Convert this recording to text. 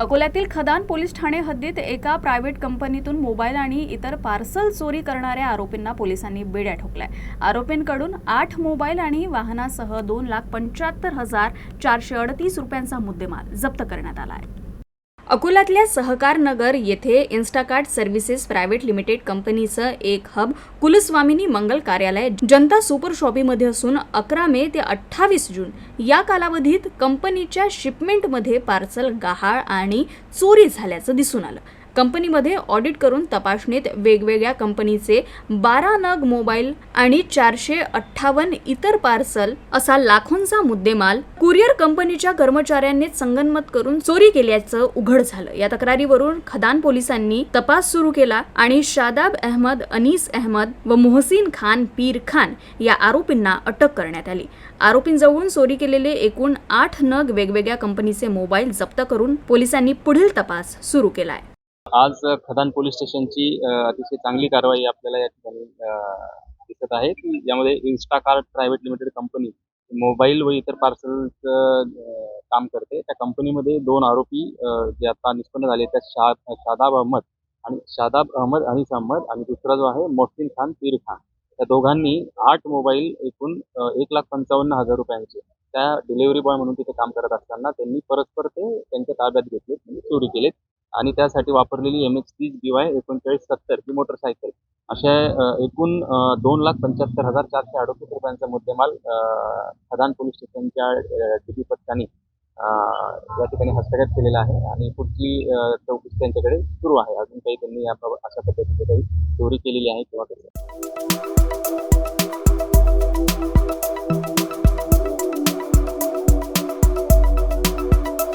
अकोल्यातील खदान पोलीस ठाणे हद्दीत एका प्रायव्हेट कंपनीतून मोबाईल आणि इतर पार्सल चोरी करणाऱ्या आरोपींना पोलिसांनी बेड्या ठोकल्या. आरोपींकडून आठ मोबाईल आणि वाहनासह दोन लाख पंच्याहत्तर हजार चारशे अडतीस रुपयांचा मुद्देमाल जप्त करण्यात आला आहे. अकोल्यातल्या सहकार नगर येथे इन्स्टाकार्ट सर्व्हिसेस प्रायव्हेट लिमिटेड कंपनीचं एक हब कुलस्वामिनी मंगल कार्यालय जनता सुपर शॉपीमध्ये असून अकरा मे ते अठ्ठावीस जून या कालावधीत कंपनीच्या शिपमेंटमध्ये पार्सल गहाळ आणि चोरी झाल्याचं दिसून आलं. कंपनीमध्ये ऑडिट करून तपासणीत वेगवेगळ्या कंपनीचे बारा नग मोबाईल आणि चारशे अठ्ठावन्न इतर पार्सल असा लाखोंचा मुद्देमाल कुरिअर कंपनीच्या कर्मचाऱ्यांनी संगनमत करून चोरी केल्याचं उघड झालं. या तक्रारीवरून खदान पोलिसांनी तपास सुरू केला आणि शादाब अहमद अनीस अहमद व मोहसिन खान पीर खान या आरोपींना अटक करण्यात आली. आरोपींजवळून चोरी केलेले एकूण आठ नग वेगवेगळ्या कंपनीचे मोबाईल जप्त करून पोलिसांनी पुढील तपास सुरू केलाय. आज खदान पोलीस स्टेशनची अतिशय चांगली कारवाई आपल्याला या ठिकाणी दिसत आहे. की यामध्ये Instakart private limited company mobile व इतर पार्सलचं काम करते. त्या कंपनीमध्ये दोन आरोपी जे आता निष्पन्न झाले त्या शा शादाब अहमद आणि शादाब अहमद अनिस अहमद आणि दुसरा जो आहे मोहसिन खान पीर खान. त्या दोघांनी आठ मोबाईल एकूण एक लाख पंचावन्न हजार रुपयांचे त्या डिलिव्हरी बॉय म्हणून तिथे काम करत असताना त्यांनी परस्पर ते त्यांच्या ताब्यात घेतले म्हणजे चोरी केलेत. आणि त्यासाठी वापरलेली एम एच तीस बी वाय एकोणचाळीस सत्तर ही मोटरसायकल अशा एकूण दोन लाख पंच्याहत्तर हजार चारशे अडतीस रुपयांचा मुद्देमाल खदान पोलीस स्टेशनच्या डी पी पथकाने या ठिकाणी हस्तगत केलेला आहे आणि पुढची चौकशी त्यांच्याकडे सुरू आहे. अजून काही त्यांनी अशा पद्धतीचे काही चोरी केलेली आहे किंवा कसं